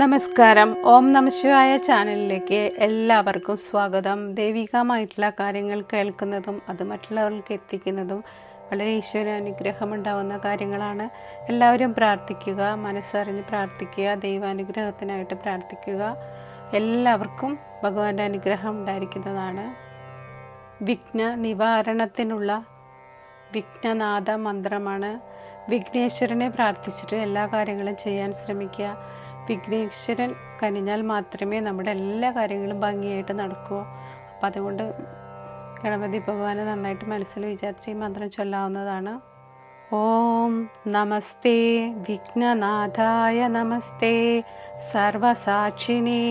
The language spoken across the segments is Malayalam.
നമസ്കാരം. ഓം നമശിവായ ചാനലിലേക്ക് എല്ലാവർക്കും സ്വാഗതം. ദൈവികമായിട്ടുള്ള കാര്യങ്ങൾ കേൾക്കുന്നതും അത് മറ്റുള്ളവർക്ക് എത്തിക്കുന്നതും വളരെ ഈശ്വര അനുഗ്രഹം ഉണ്ടാവുന്ന കാര്യങ്ങളാണ്. എല്ലാവരും പ്രാർത്ഥിക്കുക മനസ്സറിഞ്ഞ് പ്രാർത്ഥിക്കുക ദൈവാനുഗ്രഹത്തിനായിട്ട് പ്രാർത്ഥിക്കുക. എല്ലാവർക്കും ഭഗവാന്റെ അനുഗ്രഹം ഉണ്ടായിരിക്കുന്നതാണ്. വിഘ്ന നിവാരണത്തിനുള്ള വിഘ്നനാഥ മന്ത്രമാണ്. വിഘ്നേശ്വരനെ പ്രാർത്ഥിച്ചിട്ട് എല്ലാ കാര്യങ്ങളും ചെയ്യാൻ ശ്രമിക്കുക. വിഘ്നേശ്വരൻ കനിഞ്ഞാൽ മാത്രമേ നമ്മുടെ എല്ലാ കാര്യങ്ങളും ഭംഗിയായിട്ട് നടക്കൂ. അപ്പം അതുകൊണ്ട് ഗണപതി ഭഗവാനെ നന്നായിട്ട് മനസ്സിൽ വിചാരിച്ച് ഈ മന്ത്രം ചൊല്ലാവുന്നതാണ്. ഓം നമസ്തേ വിഘ്നനാഥായ നമസ്തേ സർവസാക്ഷിണേ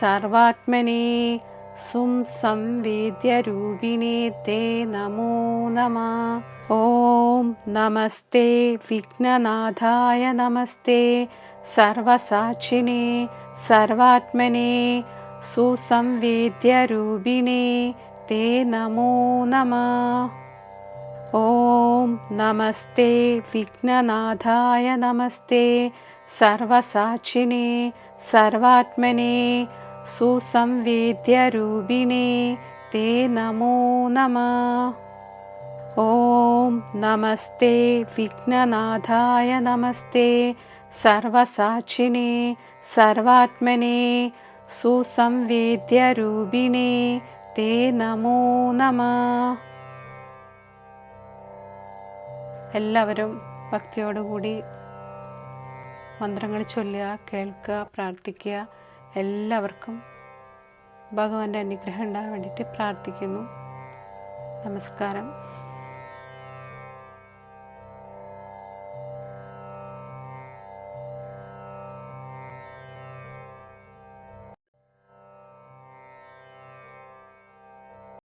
സർവാത്മനേ സും സംവേദ്യരൂപിണേ തേ നമോ നമ. ഓം നമസ്തേ വിഘ്നനാഥായ നമസ്തേ सर्वसाक्षिणे सर्वात्मने सुसंवेद्यरूपिणे ते नमो नमः। ॐ नमस्ते विघ्ननाथाय नमस्ते सर्वसाक्षिणे सर्वात्मने सुसंवेद्यरूपिणे ते नमो नमः। ॐ नमस्ते विघ्ननाथाय नमस्ते സർവസാക്ഷിണേ സർവാത്മനെ സുസംവേദ്യരൂപിണേ തേ നമോ നമ. എല്ലാവരും ഭക്തിയോടുകൂടി മന്ത്രങ്ങൾ ചൊല്ലുക കേൾക്കുക പ്രാർത്ഥിക്കുക. എല്ലാവർക്കും ഭഗവാന്റെ അനുഗ്രഹം ഉണ്ടാകാൻ വേണ്ടിയിട്ട് പ്രാർത്ഥിക്കുന്നു. നമസ്കാരം.